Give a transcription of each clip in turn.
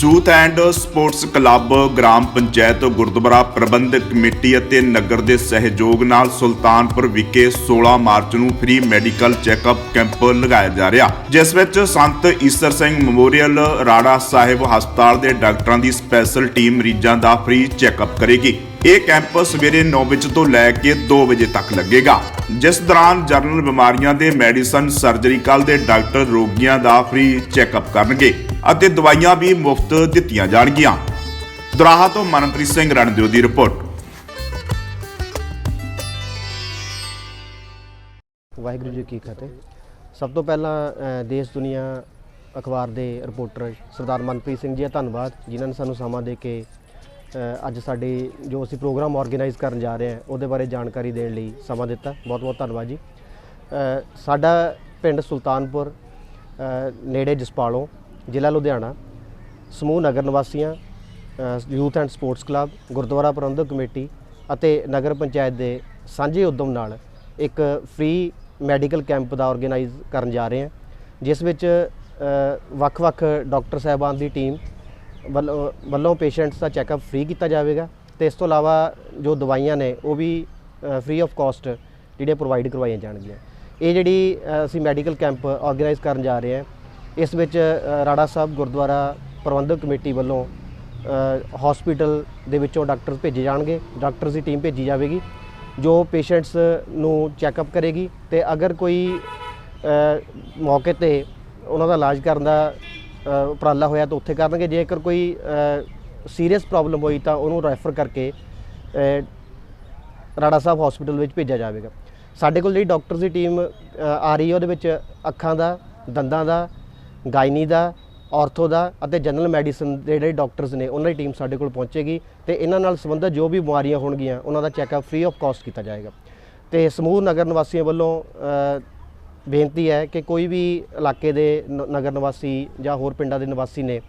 Youth and sports club ਗ੍ਰਾਮ ਪੰਚਾਇਤ ਗੁਰਦੁਆਰਾ ਪ੍ਰਬੰਧਕ committee ਅਤੇ ਨਗਰ ਦੇ ਸਹਿਯੋਗ ਨਾਲ ਸੁਲਤਾਨਪੁਰ ਵਿਖੇ 16 ਮਾਰਚ ਨੂੰ ਫ੍ਰੀ ਮੈਡੀਕਲ ਚੈੱਕਅਪ ਕੈਂਪ ਲਗਾਇਆ ਜਾ ਰਿਹਾ। ਜਿਸ ਵਿੱਚ ਸੰਤ ਈਸਰ ਸਿੰਘ ਮੈਮੋਰੀਅਲ ਰਾੜਾ ਸਾਹਿਬ ਹਸਪਤਾਲ ਦੇ ਡਾਕਟਰਾਂ ਦੀ ਸਪੈਸ਼ਲ ਟੀਮ ਮਰੀਜ਼ਾਂ ਦਾ ਫ੍ਰੀ ਚੈੱਕਅਪ ਕਰੇਗੀ। ਇਹ ਕੈਂਪ ਸਵੇਰੇ 9 ਵਜੇ ਤੋਂ ਲੈ ਕੇ 2 ਵਜੇ ਤੱਕ ਲੱਗੇਗਾ। ਜਿਸ ਦੌਰਾਨ ਜਨਰਲ ਬਿਮਾਰੀਆਂ ਦੇ ਮੈਡੀਸਨ ਸਰਜਰੀਕਲ ਦੇ ਡਾਕਟਰ ਰੋਗੀਆਂ ਦਾ ਫ੍ਰੀ ਚੈੱਕਅਪ ਕਰਨਗੇ। ਅਤੇ ਦਵਾਈਆਂ ਵੀ ਮੁਫਤ ਦਿੱਤੀਆਂ ਜਾਣਗੀਆਂ। ਦਰਾਹਾ ਤੋਂ ਮਨਪ੍ਰੀਤ ਸਿੰਘ ਰਣਦਿਓ ਦੀ ਰਿਪੋਰਟ। ਵਾਹਿਗੁਰੂ ਜੀ ਕੀ ਫਤਿਹ। ਸਭ ਤੋਂ ਪਹਿਲਾਂ ਦੇਸ਼ ਦੁਨੀਆ ਅਖਬਾਰ ਦੇ ਰਿਪੋਰਟਰ ਸਰਦਾਰ ਮਨਪ੍ਰੀਤ ਸਿੰਘ ਜੀ ਦਾ ਧੰਨਵਾਦ, ਜਿਨ੍ਹਾਂ ਨੇ ਸਾਨੂੰ ਸਮਾਂ ਦੇ ਕੇ ਅੱਜ ਸਾਡੇ ਜੋ ਅਸੀਂ ਪ੍ਰੋਗਰਾਮ ਆਰਗੇਨਾਈਜ਼ ਕਰਨ ਜਾ ਰਹੇ ਹਾਂ, ਉਹਦੇ ਬਾਰੇ ਜਾਣਕਾਰੀ ਦੇਣ ਲਈ ਸਮਾਂ ਦਿੱਤਾ। ਬਹੁਤ ਬਹੁਤ ਧੰਨਵਾਦ ਜੀ। ਸਾਡਾ ਪਿੰਡ ਸੁਲਤਾਨਪੁਰ ਨੇੜੇ ਜਸਪਾਲੋਂ ਜ਼ਿਲ੍ਹਾ ਲੁਧਿਆਣਾ, ਸਮੂਹ ਨਗਰ ਨਿਵਾਸੀਆਂ youth and sports club gurdwara Parbandhak committee ਅਤੇ ਨਗਰ ਪੰਚਾਇਤ ਦੇ ਸਾਂਝੇ ਉਦਮ ਨਾਲ ਇੱਕ ਫ੍ਰੀ ਮੈਡੀਕਲ ਕੈਂਪ ਦਾ ਆਰਗੇਨਾਈਜ਼ ਕਰਨ ਜਾ ਰਹੇ ਹਾਂ, ਜਿਸ ਵਿੱਚ ਵੱਖ-ਵੱਖ ਡਾਕਟਰ ਸਾਹਿਬਾਨ ਦੀ ਟੀਮ ਵੱਲੋਂ ਵੱਲੋਂ ਪੇਸ਼ੈਂਟਸ ਦਾ ਚੈੱਕਅਪ ਫ੍ਰੀ ਕੀਤਾ ਜਾਵੇਗਾ ਤੇ ਇਸ ਤੋਂ ਇਲਾਵਾ ਜੋ ਦਵਾਈਆਂ ਨੇ ਉਹ ਵੀ ਫ੍ਰੀ ਆਫ ਕਾਸਟ ਜਿਹੜੀਆਂ ਪ੍ਰੋਵਾਈਡ ਕਰਵਾਈਆਂ ਜਾਣਗੀਆਂ। ਇਹ ਜਿਹੜੀ ਅਸੀਂ ਮੈਡੀਕਲ ਕੈਂਪ ਆਰਗੇਨਾਈਜ਼ ਕਰਨ ਜਾ ਰਹੇ ਹਾਂ ਇਸ ਵਿੱਚ ਰਾੜਾ ਸਾਹਿਬ ਗੁਰਦੁਆਰਾ ਪ੍ਰਬੰਧਕ ਕਮੇਟੀ ਵੱਲੋਂ ਹਸਪੀਟਲ ਦੇ ਵਿੱਚੋਂ ਡਾਕਟਰ ਭੇਜੇ ਜਾਣਗੇ ਡਾਕਟਰਸ ਦੀ ਟੀਮ ਭੇਜੀ ਜਾਵੇਗੀ, ਜੋ ਪੇਸ਼ੈਂਟਸ ਨੂੰ ਚੈੱਕਅਪ ਕਰੇਗੀ ਤੇ ਅਗਰ ਕੋਈ ਮੌਕੇ ਤੇ ਉਹਨਾਂ ਦਾ ਇਲਾਜ ਕਰਨ ਦਾ ਉਪਰਾਲਾ ਹੋਇਆ ਤਾਂ ਉੱਥੇ ਕਰਨਗੇ, ਜੇਕਰ ਕੋਈ ਸੀਰੀਅਸ ਪ੍ਰੋਬਲਮ ਹੋਈ ਤਾਂ ਉਹਨੂੰ ਰੈਫਰ ਕਰਕੇ ਰਾੜਾ ਸਾਹਿਬ ਹਸਪੀਟਲ ਵਿੱਚ ਭੇਜਿਆ ਜਾਵੇਗਾ। ਸਾਡੇ ਕੋਲ ਜਿਹੜੀ ਡਾਕਟਰਸ ਦੀ ਟੀਮ ਆ ਰਹੀ ਹੈ, ਉਹਦੇ ਵਿੱਚ ਅੱਖਾਂ ਦਾ, ਦੰਦਾਂ ਦਾ ਗਾਇਨੀ ਦਾ ਆਰਥੋ ਦਾ ਅਤੇ ਜਨਰਲ ਮੈਡੀਸਨ ਦੇ ਜਿਹੜੇ ਡਾਕਟਰਸ ਨੇ ਉਹਨਾਂ ਦੀ ਟੀਮ ਸਾਡੇ ਕੋਲ ਪਹੁੰਚੇਗੀ ਤੇ ਇਹਨਾਂ ਨਾਲ ਸੰਬੰਧਿਤ ਜੋ ਵੀ ਬਿਮਾਰੀਆਂ ਹੋਣਗੀਆਂ ਉਹਨਾਂ ਦਾ ਚੈੱਕਅਪ ਫ੍ਰੀ ਆਫ ਕਾਸਟ ਕੀਤਾ ਜਾਏਗਾ। ਤੇ ਸਮੂਹ ਨਗਰ ਨਿਵਾਸੀਆਂ ਵੱਲੋਂ ਬੇਨਤੀ ਹੈ ਕਿ ਕੋਈ ਵੀ ਇਲਾਕੇ ਦੇ ਨ- ਨਗਰ ਨਿਵਾਸੀ ਜਾਂ ਹੋਰ ਪਿੰਡਾਂ ਦੇ ਨਿਵਾਸੀ ਨੇ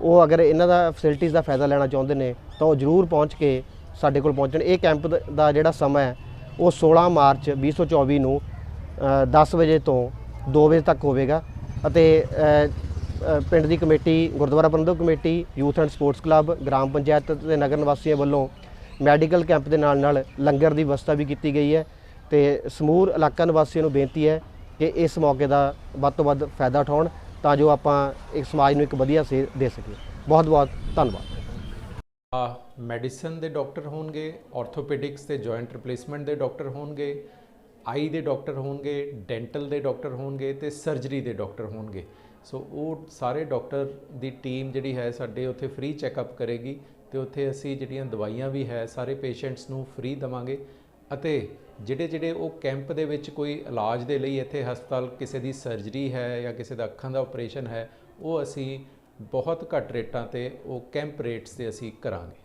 ਉਹ ਅਗਰ ਇਹਨਾਂ ਦਾ ਫੈਸਿਲਿਟੀਜ਼ ਦਾ ਫਾਇਦਾ ਲੈਣਾ ਚਾਹੁੰਦੇ ਨੇ ਤਾਂ ਉਹ ਜ਼ਰੂਰ ਪਹੁੰਚ ਕੇ ਸਾਡੇ ਕੋਲ ਪਹੁੰਚਣ। ਇਹ ਕੈਂਪ ਦਾ ਜਿਹੜਾ ਸਮਾਂ ਹੈ ਉਹ 16 ਮਾਰਚ 2024 ਨੂੰ ਅ, 10 ਵਜੇ ਤੋਂ 2 ਵਜੇ ਤੱਕ ਹੋਵੇਗਾ। ਅਤੇ ਪਿੰਡ ਦੀ committee, gurdwara Parbandhak committee, youth and sports club, gram panchayat ਤੇ ਨਗਰ ਨਿਵਾਸੀਆਂ ਵੱਲੋਂ ਮੈਡੀਕਲ ਕੈਂਪ ਦੇ ਨਾਲ ਨਾਲ ਲੰਗਰ ਦੀ ਵਿਵਸਥਾ ਵੀ ਕੀਤੀ ਗਈ ਹੈ ਤੇ ਸਮੂਹ ਇਲਾਕਾ ਨਿਵਾਸੀਆਂ ਨੂੰ ਬੇਨਤੀ ਹੈ ਕਿ ਇਸ ਮੌਕੇ ਦਾ ਵੱਧ ਤੋਂ ਵੱਧ ਫਾਇਦਾ ਉਠਾਉਣ ਤਾਂ ਜੋ ਆਪਾਂ ਇੱਕ ਸਮਾਜ ਨੂੰ ਇੱਕ ਵਧੀਆ ਸੇਧ ਦੇ ਸਕੀਏ। ਬਹੁਤ ਬਹੁਤ ਧੰਨਵਾਦ। ਮੈਡੀਸਨ ਦੇ ਡਾਕਟਰ ਹੋਣਗੇ ਆਰਥੋਪੈਡਿਕਸ ਤੇ ਜੁਆਇੰਟ ਰਿਪਲੇਸਮੈਂਟ ਦੇ ਡਾਕਟਰ ਹੋਣਗੇ ਆਈ ਦੇ ਡਾਕਟਰ ਹੋਣਗੇ, ਡੈਂਟਲ ਦੇ ਡਾਕਟਰ ਹੋਣਗੇ ਤੇ ਸਰਜਰੀ ਦੇ ਡਾਕਟਰ ਹੋਣਗੇ। ਸੋ ਉਹ ਸਾਰੇ ਡਾਕਟਰ ਦੀ ਟੀਮ ਜਿਹੜੀ ਹੈ ਸਾਡੇ ਉੱਥੇ ਫ੍ਰੀ ਚੈੱਕਅਪ ਕਰੇਗੀ ਤੇ ਉੱਥੇ ਅਸੀਂ ਜਿਹੜੀਆਂ ਦਵਾਈਆਂ ਵੀ ਹੈ ਸਾਰੇ ਪੇਸ਼ੈਂਟਸ ਨੂੰ ਫ੍ਰੀ ਦਵਾਂਗੇ ਅਤੇ ਜਿਹੜੇ ਜਿਹੜੇ ਉਹ ਕੈਂਪ ਦੇ ਵਿੱਚ ਕੋਈ ਇਲਾਜ ਦੇ ਲਈ ਇੱਥੇ ਹਸਪਤਾਲ ਕਿਸੇ ਦੀ ਸਰਜਰੀ ਹੈ ਜਾਂ ਕਿਸੇ ਦਾ ਅੱਖਾਂ ਦਾ ਆਪਰੇਸ਼ਨ ਹੈ, ਉਹ ਅਸੀਂ ਬਹੁਤ ਘੱਟ ਰੇਟਾਂ ਤੇ ਉਹ ਕੈਂਪ ਰੇਟਸ ਤੇ ਅਸੀਂ ਕਰਾਂਗੇ।